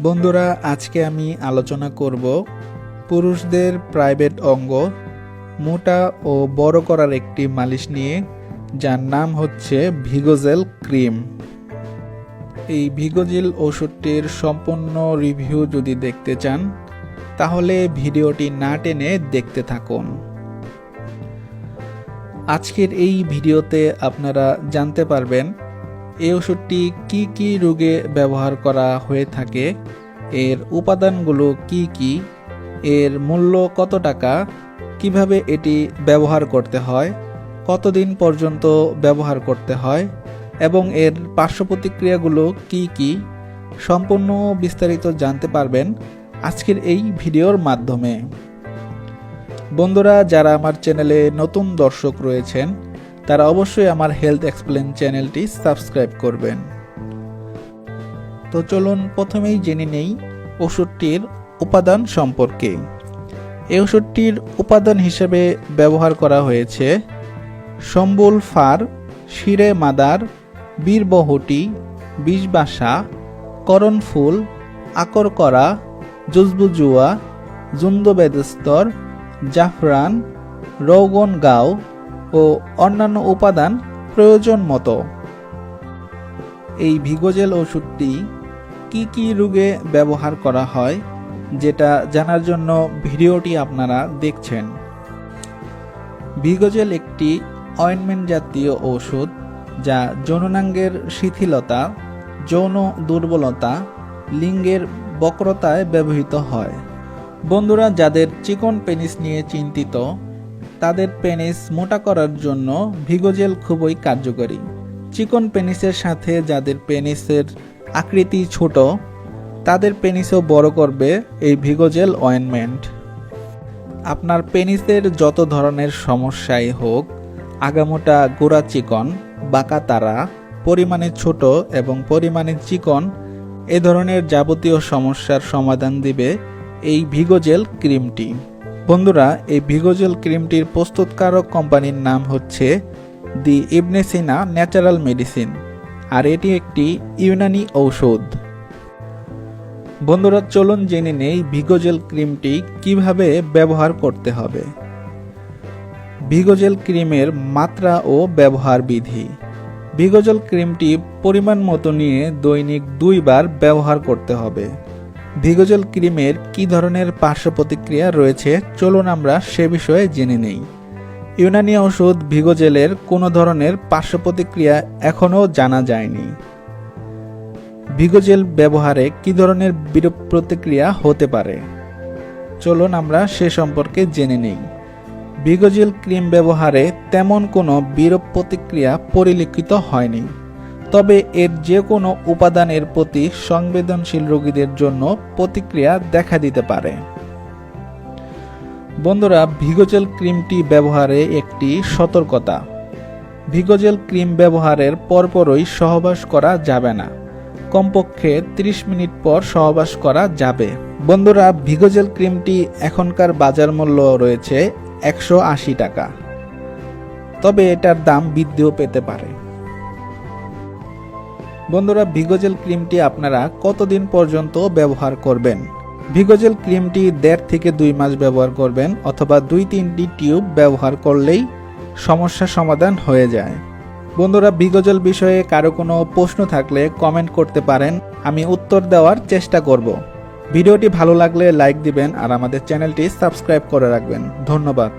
বন্ধুরা, আজকে আমি আলোচনা করব পুরুষদের প্রাইভেট অঙ্গ, মোটা ও বড় করার একটি মালিশ নিয়ে, যার নাম হচ্ছে ভিগোজেল ক্রিম। এই ভিগোজেল ওষুধটির সম্পূর্ণ রিভিউ যদি দেখতে চান, তাহলে ভিডিওটি না টেনে দেখতে থাকুন। আজকের এই ভিডিওতে আপনারা জানতে পারবেন এই ওষুধটি কি কি রোগে ব্যবহার করা হয়ে থাকে? এর উপাদানগুলো কি কি? এর মূল্য কত টাকা? কীভাবে এটি ব্যবহার করতে হয়? কতদিন পর্যন্ত ব্যবহার করতে হয়? এবং এর পার্শ্ব প্রতিক্রিয়াগুলো কি কি? সম্পূর্ণ বিস্তারিত জানতে পারবেন আজকের এই ভিডিওর মাধ্যমে। বন্ধুরা, যারা আমার চ্যানেলে নতুন দর্শক রয়েছেন তারা অবশ্যই আমার হেলথ এক্সপ্লেন চ্যানেলটি সাবস্ক্রাইব করবেন। তো চলুন প্রথমেই জেনে নেই ওষুধটির উপাদান সম্পর্কে। এই ওষুধটির উপাদান হিসেবে ব্যবহার করা হয়েছে সম্বুল ফার, শিরে মাদার, বীরবহটি, বিষবাসা করণফুল আকরকরা জুজবুজুয়া, জুন্দবেদস্তর, জাফরান, রৌগন গাও ও অন্যান্য উপাদান প্রয়োজন মতো। এই ভিগোজেল ওষুধটি কি কি রোগে ব্যবহার করা হয়, যেটা জানার জন্য ভিডিওটি আপনারা দেখছেন। ভিগোজেল একটি অয়েনমেন্ট জাতীয় ঔষধ যা যৌনাঙ্গের শিথিলতা, যৌন দুর্বলতা, লিঙ্গের বক্রতায় ব্যবহৃত হয়। বন্ধুরা, যাদের চিকন পেনিস নিয়ে চিন্তিত তাদের পেনিস মোটা করার জন্য ভিগোজেল খুবই কার্যকরী। চিকন পেনিসের সাথে যাদের পেনিসের আকৃতি ছোট, তাদের পেনিসও বড় করবে এই ভিগোজেল অয়েনমেন্ট। আপনার পেনিসের যত ধরনের সমস্যাই হোক, আগামোটা গোড়া চিকন, বাঁকা তারা, পরিমাণে ছোট এবং পরিমাণে চিকন, এ ধরনের যাবতীয় সমস্যার সমাধান দিবে এই ভিগোজেল ক্রিমটি। বন্ধুরা, এই ভিগোজেল ক্রিমটির প্রস্তুতকারক কোম্পানির নাম হচ্ছে দি ইবনেসিনা ন্যাচারাল মেডিসিন, আর এটি একটি ইউনানি ঔষধ। বন্ধুরা, চলুন জেনে নেই ভিগোজেল ক্রিমটি কীভাবে ব্যবহার করতে হবে। ভিগোজেল ক্রিমের মাত্রা ও ব্যবহার বিধি। ভিগোজেল ক্রিমটি পরিমাণ মতো নিয়ে দৈনিক দুইবার ব্যবহার করতে হবে। ভিগোজেল ক্রিমের কি ধরনের পার্শ্ব প্রতিক্রিয়া রয়েছে? চলুন আমরা সে বিষয়ে জেনে নেই। ইউনানি ওষুধ ভিগোজেলের কোনো ধরনের পার্শ্ব প্রতিক্রিয়া এখনও জানা যায়নি। ভিগোজেল ব্যবহারে কি ধরনের বিরূপ প্রতিক্রিয়া হতে পারে? চলুন আমরা সে সম্পর্কে জেনে নেই। ভিগোজেল ক্রিম ব্যবহারে তেমন কোনো বিরূপ প্রতিক্রিয়া পরিলক্ষিত হয়নি। তবে এর যে কোনো উপাদানের প্রতি সংবেদনশীল রোগীদের জন্য প্রতিক্রিয়া দেখা দিতে পারে। বন্ধুরা, ভিগোজেল ক্রিমটি ব্যবহারে একটি সতর্কতা। ভিগোজেল ক্রিম ব্যবহারের পরপরই সহবাস করা যাবে না। কমপক্ষে 30 মিনিট পর সহবাস করা যাবে। বন্ধুরা, ভিগোজেল ক্রিমটি এখনকার বাজার মূল্য রয়েছে একশো আশি টাকা। তবে এটার দাম বৃদ্ধিও পেতে পারে। বন্ধুরা, ভিগোজেল ক্রিমটি আপনারা কতদিন পর্যন্ত ব্যবহার করবেন? ভিগোজেল ক্রিমটি দেড় থেকে দুই মাস ব্যবহার করবেন অথবা দুই তিনটি টিউব ব্যবহার করলেই সমস্যা সমাধান হয়ে যায়। বন্ধুরা, ভিগোজেল বিষয়ে কারও কোনো প্রশ্ন থাকলে কমেন্ট করতে পারেন, আমি উত্তর দেওয়ার চেষ্টা করব। ভিডিওটি ভালো লাগলে লাইক দিবেন আর আমাদের চ্যানেলটি সাবস্ক্রাইব করে রাখবেন। ধন্যবাদ।